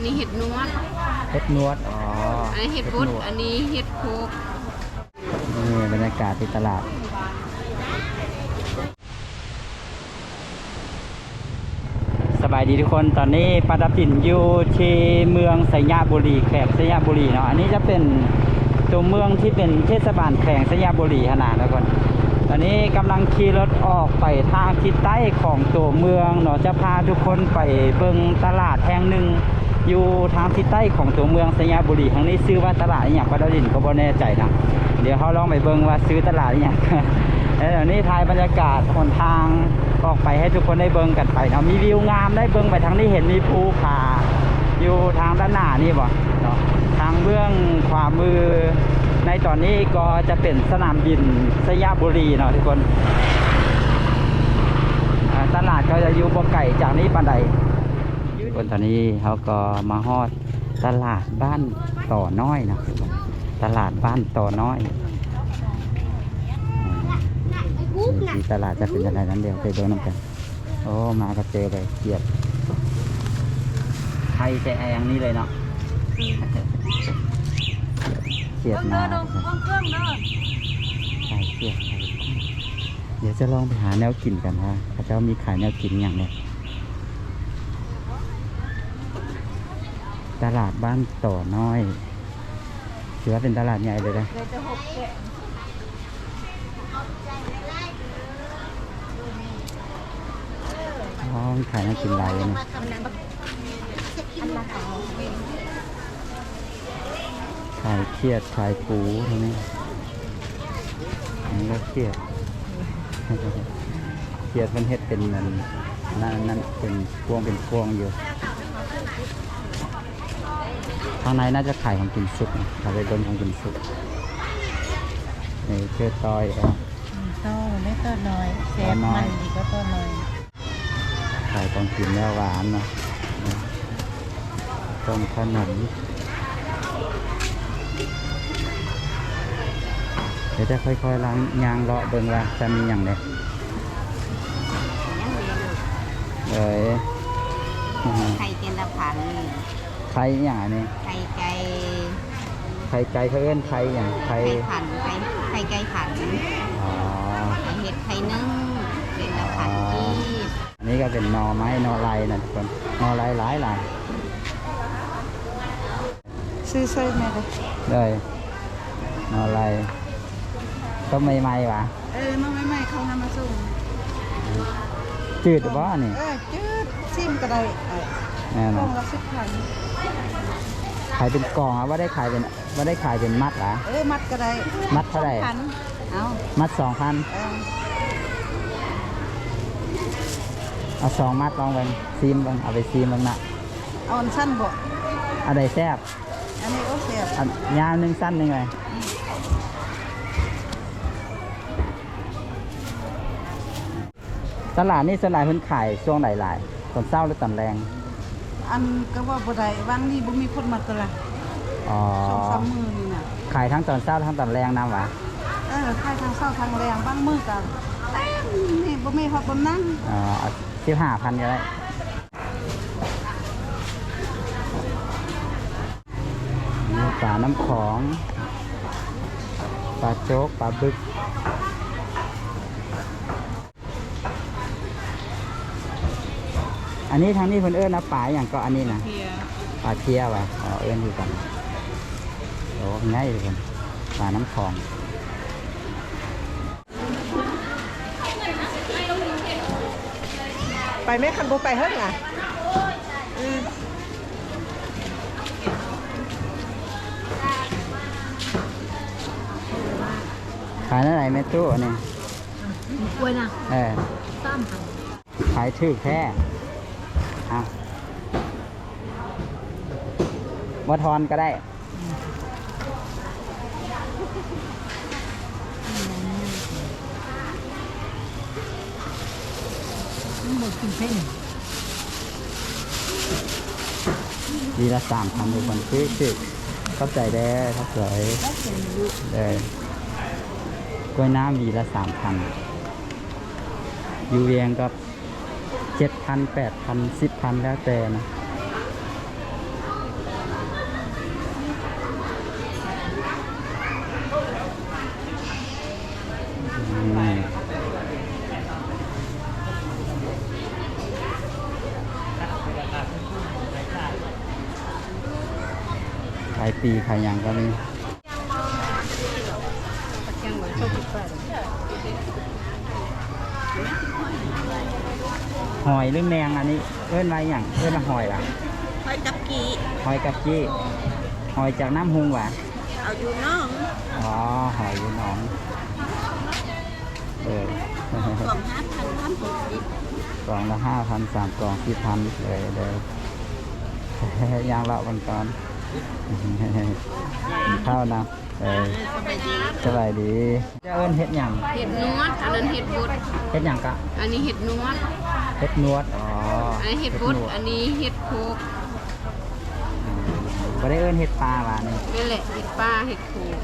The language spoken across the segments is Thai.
นนี้เห็ดนวดเฮ็ดนวด อ๋ออัอันนี้เห็ดบดอันนี้เห็ดโคกนี่บรรยากาศที่ตลาด สบายดีทุกคน ตอนนี้ปาดับดินอยู่ที่เมืองสยามบุรีแขกสยามบุรีเนาะ อันนี้จะเป็นตัวเมืองที่เป็นเทศบาลแขวงสยามบุรีขนาดทุกคนตอนนี้กำลังขี่รถออกไปทางทิศใต้ของตัวเมืองเนาะจะพาทุกคนไปเบิ่งตลาดแห่งหนึ่ง อยู่ทางทิศใต้ของตัวเมืองสยามบุรีทางนี้ชื่อว่าตลาดอย่างปาดับดินก็บ่แน่ใจนะเดี๋ยวเขาลองไปเบิ่งว่าซื้อตลาดอย่างแล้วเดี๋ยวนี้ถ่ายบรรยากาศหนทางออกไปให้ทุกคนได้เบิ่งกันไปเนาะมีวิวงามได้เบิ่งไปทางนี้เห็นมีภูผาอยู่ทางด้านหน้านี่บ่เนาะทางเบื้องขวามือ ในตอนนี้ก็จะเป็นสนามบินสยามบุรีเนาะทุกคนตลาดก็จะอยู่บ่ไก่จากนี้ปานใด นตอนนี้เขาก็มาฮอดตลาดบ้านต่อน้อยนะตลาดบ้านต่อน้อยที่ตลาดจะเป็นอะไรนั้นเดียวไปดูน้ำกันโอ้มาก็เจอเลยเกียบไทยใจแองนี่เลยเนาะเกียบมาใช่เกียบเดี๋ยวจะลองไปหาแนวกินกันว่าเขาจ้ามีขายแนวกินอย่างเนี้ย ตลาดบ้านต่อน้อยถือว่าเป็นตลาดใหญ่เลยนะเลยจะหกแกะอ๋อมีขายแนวกินหลายเนะขายเครียดขายปูตรงนี้อันนี้ก็เครียดเครียดมันเฮ็ดเป็นนั่นนั่นนั่นเป็นพวงเป็นพวงอยู่ ข้างในน่าจะขายของกินสุกนะเราไปเบิ่งของกินสุกนี่คือตอยเอาต้อได้ต้อน้อยแซ่บมันดีก็ต้อน้อยขายของกินแล้วหวานเนาะต้มขนมเดี๋ยวจะค่อยๆล้างยางเลาะเบิ่งว่าจะมีอย่างไรเอ้ยอื้อหือไข่เจนละพัน ไข่อย่างอันนี้ไข่ไก่ไข่ไก่เขาเอิ้นไข่อย่างไข่ไข่ผันไข่ไข่ไก่ผันอ๋อไข่เห็ดไข่นึ่งเจนละพันกีบอันนี้ก็เป็นหนอไม้หนอลายนะทุกคนหนอลายหลายหลายซื้อใส่แม่เลยเลยหนอลายต้มใหม่ๆวะเออน้องใหม่ๆเขานำมาส่งจืดหรือเปล่านี่เออจืดซิมก็ได้เออ แน่กนล่ออนงละสิบพันขายเป็นกล่องอะว่าได้ขายเป็นว่าได้ขายเป็นมัดเหรอ เออมัดก็ได้มัดเท่าไหร่ พันเอามัดสองพันเออเอาสองมัดลองเบิ่งซีมเบิ่งเอาไปซีมเบิ่งนะเอาอันสั้นบ่เอาได้แซ่บอันนี้ก็เสียบอันยาวหนึ่งสั้นหนึ่งเลยตลาดนี่สวนหลายเพิ่นขายช่วงไหนหลายตอนเช้าหรือตอนแรง อันก็ว่าบ่ได้บางนี่บ่มีคนมาตลาดอ๋อ สองสามมื้อนี่น่ะขายทั้งตอนเช้าทั้งตอนแรงน้ำหวะเออขายทางเช้าทางแรงบางมื้อก็เต็มนี่บ่มีฮอดบ่นั่งอ๋อสิบห้าพันก็ได้นี่ปลาน้ำของ ปลาโจ๊ก ปลาบึก อันนี้ทางนี้เพิ่นเอิ้นนะปลาอย่างก็อันนี้นะเพียปลาเทียวะอ๋อเอิ้นอยู่กันโอ้ง่ายเลยคนปลาน้ำคลองไปแม่คันบ่ไปเฮ็ดล่ะขายเท่าไหร่แม่ตู้อันนี้กล้วยน่ะเออ3,000ขายถือแค่ อาวัทอนก็ได้บ่กินเส้นดีละสามพันทุกคนคือคือเข้าใจได้ครับสวยเลยกล้วยน้ำวีละสามพันอยู่เวียงก็ เจ็ดพันแปดพันสิบพันแล้วแต่นะขายปีขายอย่างก็มี หม่ชอบกินปลาหอยหรือแมงอันนี้เอิ้นไว้อย่างเอิ้นว่าหอยล่ะหอยกับกีหอยกับจี้หอยจากน้ำหุงหวะเอาอยู่น้องอ๋อหอยอยู่หนองเออกล่องห้าพันพันหกสิบกล่องละห้าพันสามกล่องสี่พันเลยเด้อยางเลาะกันก่อนกินข้าวนะเออสบายดีสบายดีจะเอิ้นเฮ็ดหยังเห็ดนวดอันนั้นเห็ดบุดเฮ็ดหยังกะ อันนี้เห็ดนวด เฮ็ดนวด อ๋ออันนี้เห็ดบุดนวอันนี้เห็ดโคกอืมบ่ได้เอิ้นเฮ็ดปลาหวานนี่นี่แหละเห็ดปลาเห็ดโคก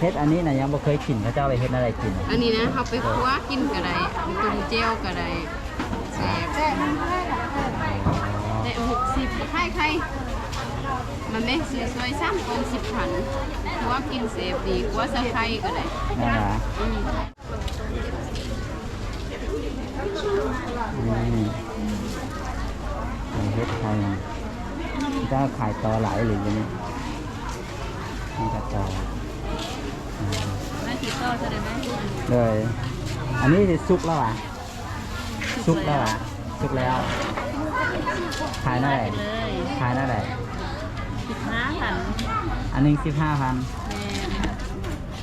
เฮ็ดอันนี้นะยังบ่เคยกินเขาเจ้าไปเฮ็ดอะไรกิน อันนี้นะเขาไปคั่วกินก็ได้ตุ่มเจียวก็ได้แซ่บได้หกสิบไข่ไข่มันไม่ซื้อซอยซ้ำกองสิบพันคั่วกินเสพดีคั่วใส่ไข่ก็ได้นั่น ล่ะอืมนี่เฮ็ดไทยจ้าขายต่อหลายหรือยังนี่นี่ก็ต่อแม่ติดต่อจะได้ไหมเลย อันนี้สิสุกแล้วอะสุกแล้วอะสุกแล้วขายเท่าไหร่เลยขายเท่าไหร่สิบห้าพันอันหนึงสิบห้าพันแม่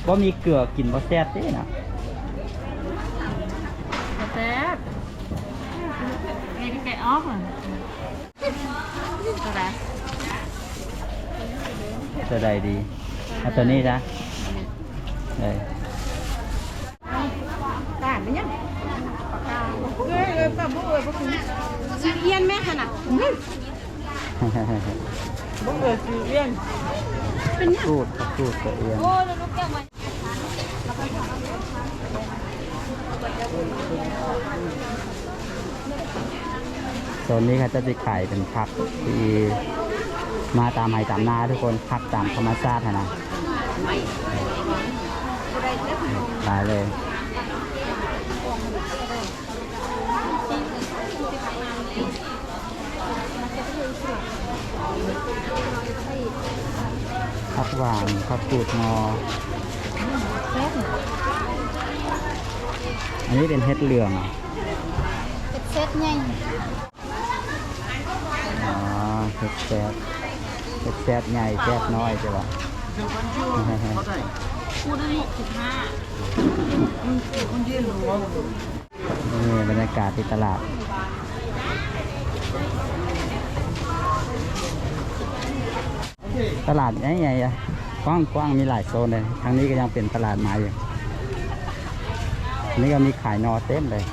ว่ามีเกลือกินบ่แซ่บด้นะ แซ่บ ไงไก่ออฟอะตัวไหนจะได้ดีเอาตัวนี้จ้ะเลยต่า ตัวเองโซนนี้เขาจะไปขายเป็นผักที่มาตามไห้ตามนาทุกคนผักตามธรรมชาตินะตายเลยผักหวานผักกูดงออันนี้เป็นเห็ดเหลืองอะเป็นเซตไงอ๋อ เห็ดแซดเห็ดแซดใหญ่แซดน้อยใช่ปะพูดได้หกสิบห้านี่บรรยากาศที่ตลาดตลาดใหญ่ๆกว้างกว้างๆมีหลายโซนเลยทางนี้ก็ยังเป็นตลาดไม้อยู่อันนี้ก็มีขายนอเต็มเลย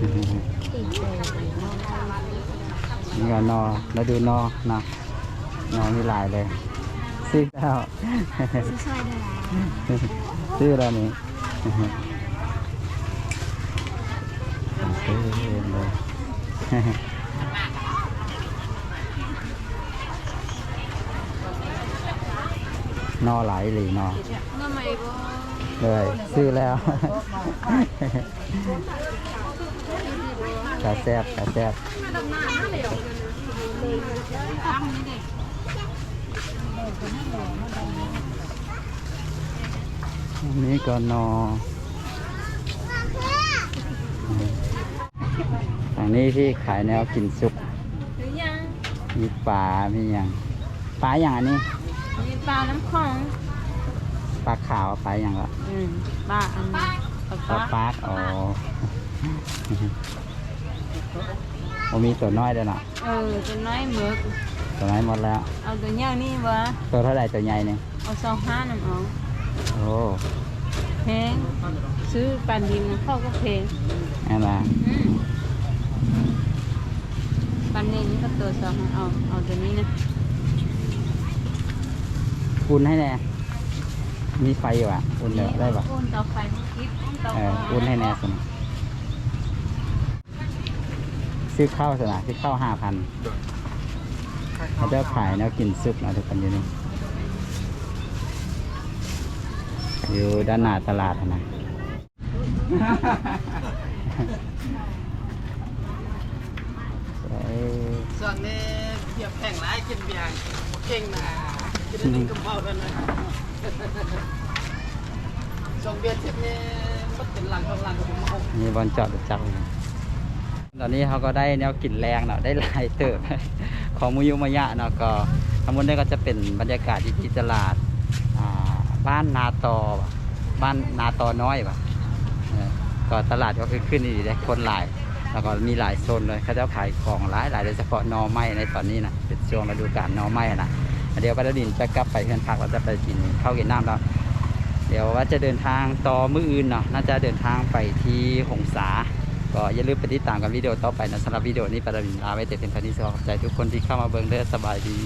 นี่ก็นอแล้วดูนอนะนอมีหลายเลยซื้อแล้วซื้อแล้วนี่ซื้อเองเลยนอหลายหลีนอเลยซื้อแล้ว กระแซบกระแซบตั้งนี่เด็กอันนี้ก็นอฝั่งนี้ที่ขายแนวกินซุปหรือยังมีปลา มีอย่าง ปลาอย่างอันนี้ มีปลาน้ำของ ปลาขาว ปลาอย่างละอืมปลาอันนี้ปลาปาร์กอ๋อ โอมีตัวน้อยด้วยเนาะเออตัวน้อยหมึกตัวน้อยหมดแล้ว เอาตัวย่างนี่วะตัวเท่าไหร่ตัวใหญ่เนี่ยเอาสองห้าน้ำเอาโอ้แพงซื้อปันดินเข้าก็แพงนั่นละอืมปันนี้นี่ก็ตัวสองเอาเอาตัวนี้นะอุ่นให้แน่มีไฟอยู่อะอุ่นเดี๋ยวได้ปะอุ่นเตาไฟมันคิดอุ่นเตาเอออุ่นให้แน่สิ ซื้อข้าวสนะซื้อข้าวห้าพันเขาจะขายแนวกินซุปนะทุกคนอยู่นี่อยู่ด้านหน้าตลาดนะเอ้ยส่วนนี้เทียบแข่งร้ายกินเบียร์บ่เก่งนะกินได้นี่ก็เบาแล้วนะสองเบียร์เทียบนี่มันเป็นหลังของหลังของผมเอามีบอลจอดรถจักรอยู่ ตอนนี้เขาก็ได้แนวกลิ่นแรงเนาะได้ลายเติบของมุยุมายะเนาะก็ทั้งหมดนี้ก็จะเป็นบรรยากาศที่ตลาดบ้านนาตอบ้านนาตอน้อยปะก็ตลาดก็คือขึ้นดีได้คนหลาย แล้วก็มีหลายโซนเลยเขาจะขายของหลายหลายโดยเฉพาะนอไม้ในตอนนี้นะเป็นช่วงฤดูกาลนอไม้นะเดี๋ยวป้าดดินจะกลับไปเพื่อนพักเราจะไปกินข้าวกินน้ำแล้วเดี๋ยวว่าจะเดินทางต่อมื้ออื่นเนาะน่าจะเดินทางไปที่หงสา ก็อย่าลืมไปติดตามกับวิดีโอต่อไปนะสำหรับวิดีโอนี้ปาราบินลาไว้แต่เพียงเท่านี้ขอบใจทุกคนที่เข้ามาเบิ่งเด้อสบายดี